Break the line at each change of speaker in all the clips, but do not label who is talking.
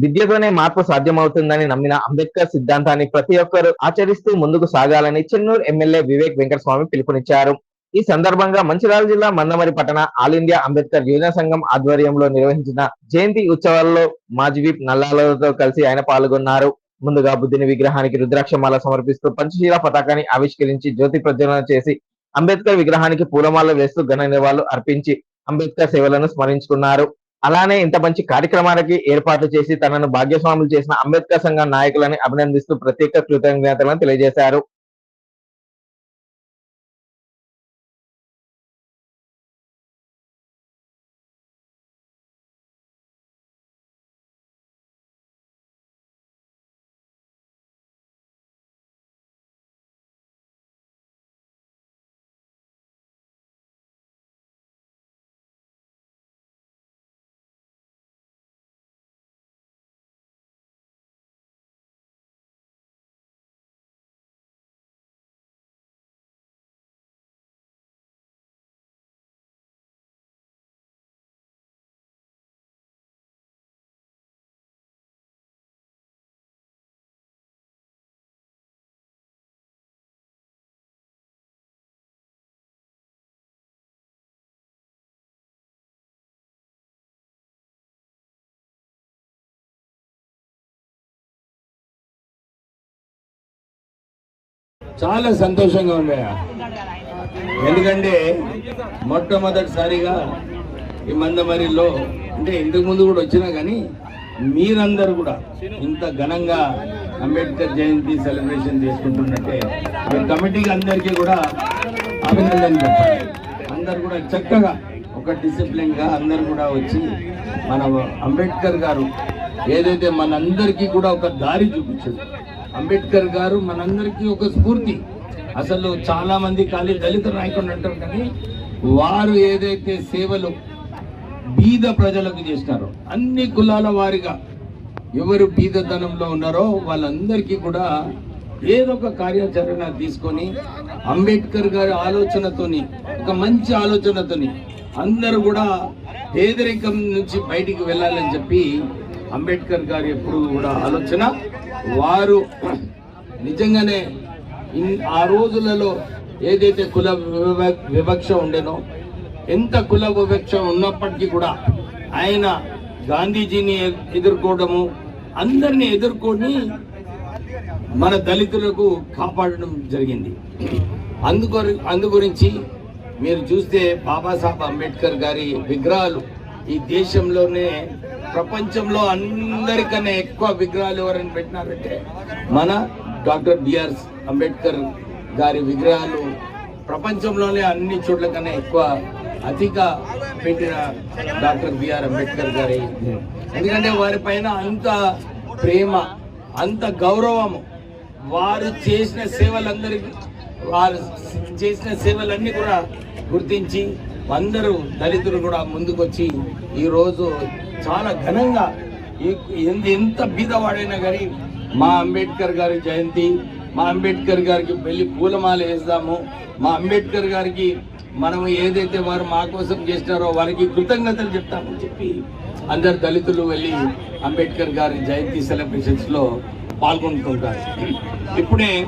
విద్యతోనే మార్పు సాధ్యమవుతుందని నమ్మిన అంబేద్కర్ సిద్ధాంతాన్ని ప్రతి ఒక్కరూ ఆచరిస్తూ ముందుకు సాగాలని చెన్నూరు ఎమ్మెల్యే వివేక్ వెంకటస్వామి పిలుపునిచ్చారు. ఈ సందర్భంగా మంచిర్యాల జిల్లా మందమరి పట్టణ ఆల్ ఇండియా అంబేద్కర్ యువజన సంఘం ఆధ్వర్యంలో నిర్వహించిన జయంతి ఉత్సవాల్లో మాజీవీప్ నల్లాలతో కలిసి ఆయన పాల్గొన్నారు. ముందుగా బుద్ధిని విగ్రహానికి రుద్రాక్షమాల సమర్పిస్తూ పంచశీల పతాకాన్ని ఆవిష్కరించి జ్యోతి ప్రజ్వలన చేసి అంబేద్కర్ విగ్రహానికి పూలమాల వేస్తూ ఘన నివాళులు అర్పించి అంబేద్కర్ సేవలను స్మరించుకున్నారు. అలానే ఇంత మంచి కార్యక్రమాలకి ఏర్పాట్లు చేసి తనను భాగ్యస్వాములు చేసిన అంబేద్కర్ సంఘం నాయకులని అభినందిస్తూ ప్రత్యేక కృతజ్ఞతలను తెలియజేశారు.
చాలా సంతోషంగా ఉన్నాయా ఎందుకంటే మొట్టమొదటిసారిగా ఈ మందమరిలో అంటే ఇంతకు ముందు కూడా వచ్చినా కానీ మీరందరూ కూడా ఇంత ఘనంగా అంబేద్కర్ జయంతి సెలబ్రేషన్ చేసుకుంటున్నట్టే మీ కమిటీకి అందరికీ కూడా అభినందన చెప్పాలి. అందరు కూడా చక్కగా ఒక డిసిప్లిన్గా అందరు కూడా వచ్చి మన అంబేద్కర్ గారు ఏదైతే మనందరికీ కూడా ఒక దారి చూపించారు అంబేద్కర్ గారు మనందరికీ ఒక స్ఫూర్తి. అసలు చాలా మంది ఖాళీ దళిత నాయకులు అంటారు కానీ వారు ఏదైతే సేవలు బీద ప్రజలకు చేసినారో అన్ని కులాల వారిగా ఎవరు బీదతనంలో ఉన్నారో వాళ్ళందరికీ కూడా ఏదో ఒక కార్యాచరణ తీసుకొని అంబేద్కర్ గారి ఆలోచనతోని ఒక మంచి ఆలోచనతోని అందరూ కూడా పేదరికం నుంచి బయటికి వెళ్ళాలని చెప్పి అంబేద్కర్ గారి ఎప్పుడు కూడా ఆలోచన వారు నిజంగానే ఆ రోజులలో ఏదైతే కుల వివ- వివక్ష ఉండేనో ఎంత కుల వివక్ష ఉన్నప్పటికీ కూడా ఆయన గాంధీజీని ఎదుర్కోవడము అందరిని ఎదుర్కొని మన దళితులకు కాపాడడం జరిగింది. అందుకు అందు గురించి మీరు చూస్తే బాబాసాహెబ్ అంబేద్కర్ గారి విగ్రహాలు ఈ దేశంలోనే ప్రపంచంలో అందరికన్నా ఎక్కువ విగ్రహాలు ఎవరైనా పెట్టినారంటే మన డాక్టర్ బిఆర్ అంబేద్కర్ గారి విగ్రహాలు ప్రపంచంలోనే అన్ని చోట్ల కన్నా ఎక్కువ అధిక పెట్టిన డాక్టర్ బిఆర్ అంబేద్కర్ గారి. ఎందుకంటే వారి పైన అంత ప్రేమ అంత గౌరవము. వారు చేసిన సేవలందరికీ వారు చేసిన సేవలన్నీ కూడా గుర్తించి అందరూ దళితులు కూడా ముందుకొచ్చి ఈరోజు చాలా ఘనంగా ఎంత ఎంత బీదవాడైనా కానీ మా అంబేద్కర్ గారి జయంతి మా అంబేద్కర్ గారికి వెళ్ళి పూలమాల వేస్తాము. మా అంబేద్కర్ గారికి మనం ఏదైతే వారు మా కోసం చేసినారో వారికి కృతజ్ఞతలు చెప్తామని చెప్పి అందరు దళితులు వెళ్ళి అంబేద్కర్ గారి జయంతి సెలబ్రేషన్స్లో పాల్గొంటుంటారు. ఇప్పుడే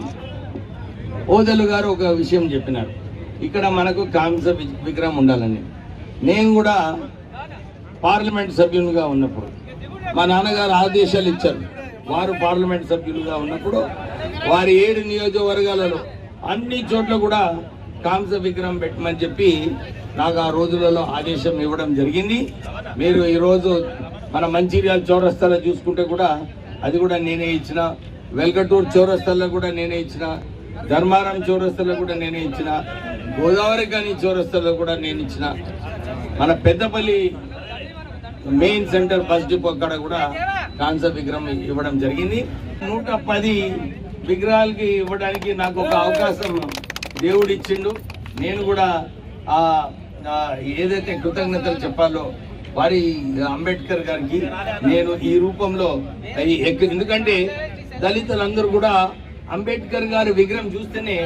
ఓదలు గారు ఒక విషయం చెప్పినారు. ఇక్కడ మనకు కాంస వి- విగ్రహం ఉండాలని. నేను కూడా పార్లమెంట్ సభ్యులుగా ఉన్నప్పుడు మా నాన్నగారు ఆదేశాలు ఇచ్చారు. వారు పార్లమెంట్ సభ్యులుగా ఉన్నప్పుడు వారి ఏడు నియోజకవర్గాలలో అన్ని చోట్ల కూడా కాంస విగ్రహం పెట్టమని చెప్పి నాకు ఆ రోజులలో ఆదేశం ఇవ్వడం జరిగింది. మీరు ఈరోజు మన మంచిర్యాల చౌరస్తాలో చూసుకుంటే కూడా అది కూడా నేనే ఇచ్చిన. వెల్కటూరు చౌరస్తాలో కూడా నేనే ఇచ్చిన. ధర్మారం చౌరస్తాలో కూడా నేనే ఇచ్చిన. గోదావరి కానీ చౌరస్తాలో కూడా నేను ఇచ్చిన. మన Peddapalli main center bus depot అక్కడ కూడా కాంస విగ్రహం ఇవ్వడం జరిగింది. నూట పది విగ్రహాలకి ఇవ్వడానికి నాకు ఒక అవకాశం దేవుడు ఇచ్చిండు. నేను కూడా ఆ ఏదైతే కృతజ్ఞతలు చెప్పాలో వారి అంబేద్కర్ గారికి నేను ఈ రూపంలో ఎందుకంటే దళితులందరూ కూడా అంబేద్కర్ గారి విగ్రహం చూస్తేనే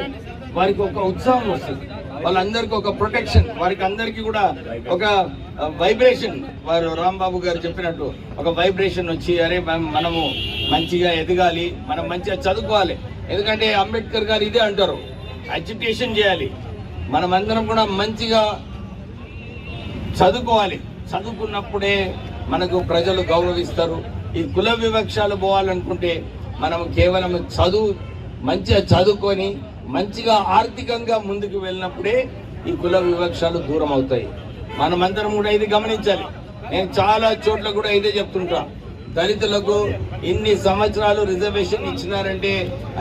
వారికి ఒక ఉత్సాహం వస్తుంది. వాళ్ళందరికీ ఒక ప్రొటెక్షన్ వారికి అందరికీ కూడా ఒక వైబ్రేషన్ వారు రాంబాబు గారు చెప్పినట్టు ఒక వైబ్రేషన్ వచ్చి అరే మనం- మనము మంచిగా ఎదగాలి మనం మంచిగా చదువుకోవాలి. ఎందుకంటే అంబేద్కర్ గారు ఇదే అంటారు ఎడ్యుకేషన్ చేయాలి. మనమందరం కూడా మంచిగా చదువుకోవాలి. చదువుకున్నప్పుడే మనకు ప్రజలు గౌరవిస్తారు. ఈ కుల వివక్షాలు పోవాలనుకుంటే మనం కేవలం చదువు మంచిగా చదువుకొని మంచిగా ఆర్థికంగా ముందుకు వెళ్ళినప్పుడే ఈ కుల వివక్షాలు దూరం అవుతాయి. మనమందరం కూడా ఇది గమనించాలి. నేను చాలా చోట్ల కూడా ఇదే చెప్తుంటా. దళితులకు ఇన్ని సంవత్సరాలు రిజర్వేషన్ ఇచ్చినారంటే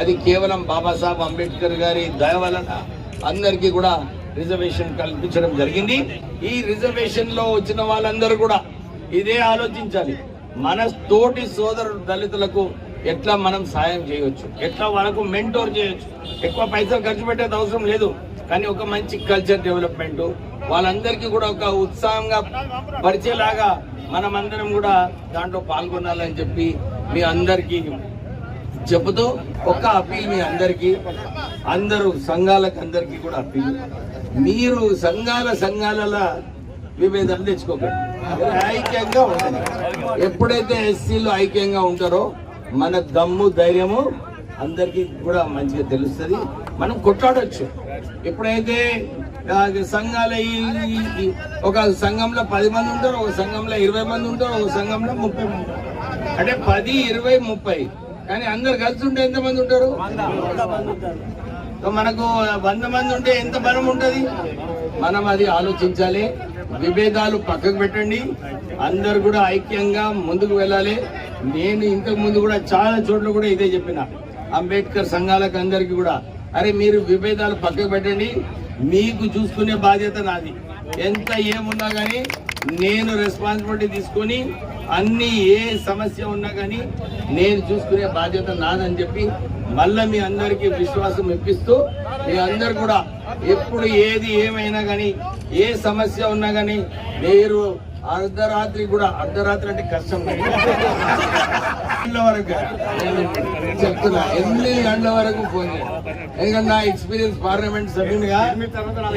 అది కేవలం బాబాసాహెబ్ అంబేద్కర్ గారి దయ వలన అందరికీ కూడా రిజర్వేషన్ కల్పించడం జరిగింది. ఈ రిజర్వేషన్లో వచ్చిన వాళ్ళందరూ కూడా ఇదే ఆలోచించాలి. మన తోటి సోదరుడు దళితులకు ఎట్లా మనం సాయం చేయవచ్చు ఎట్లా వాళ్ళకు మెంటోర్ చేయొచ్చు? ఎక్కువ పైసలు ఖర్చు పెట్టేది అవసరం లేదు. కానీ ఒక మంచి కల్చర్ డెవలప్మెంట్ వాళ్ళందరికీ కూడా ఒక ఉత్సాహంగా పరిచేలాగా మనమందరం కూడా దాంట్లో పాల్గొనాలని చెప్పి మీ అందరికీ చెబుతూ ఒక అప్పీల్ మీ అందరికీ అందరూ సంఘాలకు అందరికీ కూడా అప్పీల్. మీరు సంఘాల సంఘాల విభేదాలు తెచ్చుకోకండి. ఐక్యంగా ఉండండి. ఎప్పుడైతే ఎస్సీలు ఐక్యంగా ఉంటారో మన దమ్ము ధైర్యము అందరికీ కూడా మంచిగా తెలుస్తుంది. మనం కొట్లాడొచ్చు. ఎప్పుడైతే సంఘాలు ఈ- ఒక సంఘంలో పది మంది ఉంటారు ఒక సంఘంలో ఇరవై మంది ఉంటారు ఒక సంఘంలో ముప్పై మంది అంటే పది ఇరవై ముప్పై. కానీ అందరు కలిసి ఉంటే ఎంత మంది ఉంటారు? మనకు వంద మంది ఉంటే ఎంత బలం ఉంటది? మనం అది ఆలోచించాలి. విభేదాలు పక్కకు పెట్టండి. అందరు కూడా ఐక్యంగా ముందుకు వెళ్ళాలి. నేను ఇంతకు ముందు కూడా చాలా చోట్ల కూడా ఇదే చెప్పిన. అంబేద్కర్ సంఘాలకు అందరికీ కూడా. అరే మీరు విభేదాలు పక్కకు పెట్టండి. మీకు చూసుకునే బాధ్యత నాది. ఎంత ఏమున్నా కానీ నేను రెస్పాన్సిబిలిటీ తీసుకొని అన్ని ఏ సమస్య ఉన్నా కానీ నేను చూసుకునే బాధ్యత నాదని చెప్పి మళ్ళీ మీ అందరికీ విశ్వాసం ఇప్పిస్తూ మీ అందరు కూడా ఎప్పుడు ఏది ఏమైనా కానీ ఏ సమస్య ఉన్నా కానీ మీరు అర్ధరాత్రి కూడా అర్ధరాత్రి అంటే కష్టం గంటల వరకు నేను చెప్తున్నా ఎనిమిది గంటల వరకు ఫోన్ చేయండి ఎందుకంటే నా ఎక్స్పీరియన్స్ పార్లమెంట్ సభ్యునిగా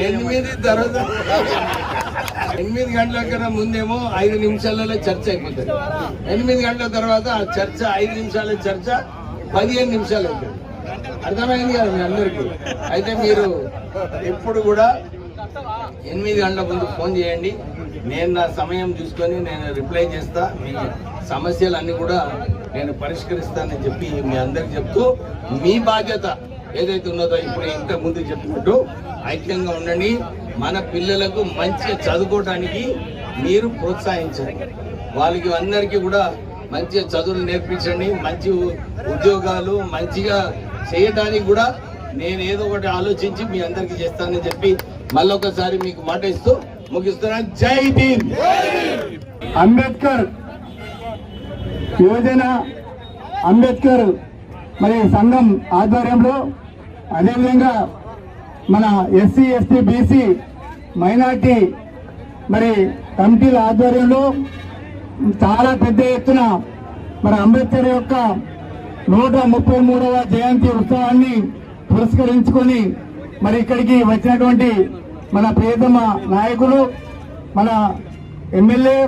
ఎనిమిది తర్వాత ఎనిమిది గంటల కన్నా ముందేమో ఐదు నిమిషాలలో చర్చ అయిపోతుంది. ఎనిమిది గంటల తర్వాత ఆ చర్చ ఐదు నిమిషాల చర్చ పదిహేను నిమిషాలు అవుతుంది. అర్థమైంది కదా మీ అందరికీ? అయితే మీరు ఎప్పుడు కూడా ఎనిమిది గంటల ముందు ఫోన్ చేయండి. నేను నా సమయం చూసుకొని నేను రిప్లై చేస్తా. మీ సమస్యలన్నీ కూడా నేను పరిష్కరిస్తానని చెప్పి మీ అందరికి చెప్తూ మీ బాధ్యత ఏదైతే ఉన్నదో ఇప్పుడు ఇంత ముందు చెప్పినట్టు ఐక్యంగా ఉండండి. మన పిల్లలకు మంచిగా చదువుకోవడానికి మీరు ప్రోత్సహించండి. వాళ్ళకి అందరికీ కూడా మంచిగా చదువులు నేర్పించండి. మంచి ఉద్యోగాలు మంచిగా చేయడానికి కూడా నేను ఏదో ఒకటి ఆలోచించి మీ అందరికి చేస్తానని చెప్పి మళ్ళొకసారి మీకు మాట ఇస్తూ ముగిస్తున్నాను. జై భీమ్!
అంబేద్కర్ యువజన అంబేద్కర్ మరి సంఘం ఆధ్వర్యంలో అదేవిధంగా మన ఎస్సీ ఎస్టీ బీసీ మైనార్టీ మరి కమిటీల ఆధ్వర్యంలో చాలా పెద్ద ఎత్తున మరి అంబేద్కర్ యొక్క నూట ముప్పై మూడవ జయంతి ఉత్సవాన్ని పురస్కరించుకొని మరి ఇక్కడికి వచ్చినటువంటి మన ప్రియతమ నాయకులు మన ఎమ్మెల్యే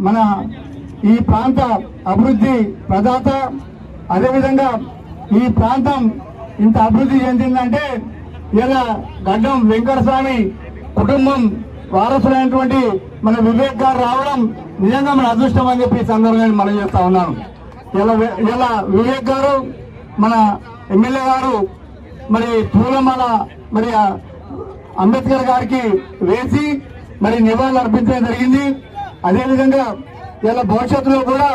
మన ఈ ప్రాంత అభివృద్ధి ప్రదాత అదేవిధంగా ఈ ప్రాంతం ఇంత అభివృద్ధి చెందిందంటే ఇలా గడ్డం వెంకటస్వామి కుటుంబం వారసులైనటువంటి మన వివేక్ గారు రావడం నిజంగా మన అదృష్టం అని చెప్పి సందర్భంగా మనం చేస్తా ఉన్నాను. ఇలా ఇలా వివేక్ గారు మన ఎమ్మెల్యే గారు మరి పూలమాల మరి అంబేద్కర్ గారికి వేసి మరి నివాళులు అర్పించడం జరిగింది. అదేవిధంగా ఇలా భవిష్యత్తులో కూడా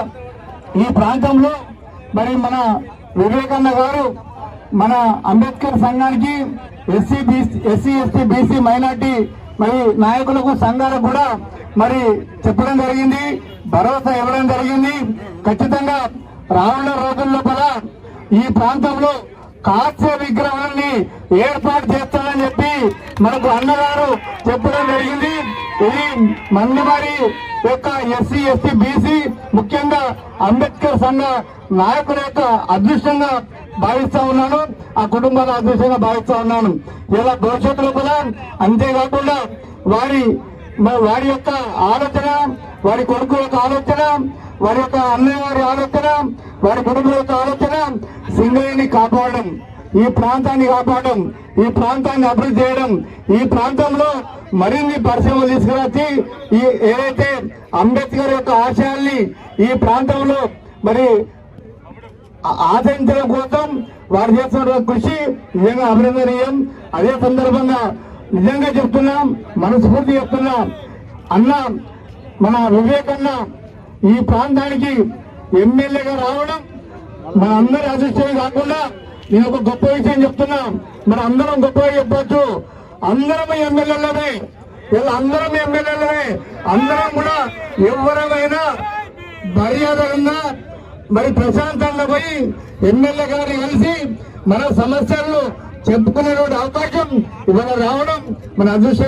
ఈ ప్రాంతంలో మరి మన వివేకన్న గారు మన అంబేద్కర్ సంఘానికి SC BC SC ST BC minority మరి నాయకులకు సంఘాలకు కూడా మరి చెప్పడం జరిగింది. భరోసా ఇవ్వడం జరిగింది. ఖచ్చితంగా రానున్న రోజుల లోపల ఈ ప్రాంతంలో కాస్య విగ్రహాన్ని ఏర్పాటు చేస్తానని చెప్పి మనకు అన్నగారు చెప్పడం జరిగింది. ఇది మందమారి యొక్క ఎస్సీ ఎస్టీ బీసీ ముఖ్యంగా అంబేద్కర్ సంఘ నాయకుల యొక్క అదృష్టంగా భావిస్తా ఉన్నాను. ఆ కుటుంబాల అదృష్టంగా భావిస్తా ఉన్నాను. ఇలా భవిష్యత్తులో కూడా అంతేకాకుండా వారి వారి యొక్క ఆలోచన వారి కొడుకు యొక్క ఆలోచన వారి యొక్క అన్నయ్య ఆలోచన వారి కుటుంబం యొక్క ఆలోచన సింగరేణి కాపాడడం ఈ ప్రాంతాన్ని కాపాడడం ఈ ప్రాంతాన్ని అభివృద్ధి చేయడం ఈ ప్రాంతంలో మరిన్ని పరిశ్రమలు తీసుకురాచి ఈ ఏదైతే అంబేద్కర్ యొక్క ఆశయాల్ని ఈ ప్రాంతంలో మరి ఆదరించడం ఆచరించడం కోసం వారు చేస్తున్న కృషి నిజంగా అభినందనీయం. అదే సందర్భంగా నిజంగా చెప్తున్నాం మనస్ఫూర్తి చెప్తున్నాం. అన్న మన వివేకన్నా ఈ ప్రాంతానికి ఎమ్మెల్యేగా రావడం మన అందరి అదృష్టమే కాకుండా నేను ఒక గొప్ప విషయం చెప్తున్నా. మన అందరం గొప్పగా చెప్పొచ్చు. అందరం ఎమ్మెల్యేలమే. ఇలా అందరం ఎమ్మెల్యేలమే. అందరం కూడా ఎవరమైనా మర్యాదగా మరి ప్రశాంతంగా పోయి ఎమ్మెల్యే గారిని కలిసి మన సమస్యలను చెప్పుకునేటువంటి అవకాశం ఇవాళ రావడం మన అదృష్టం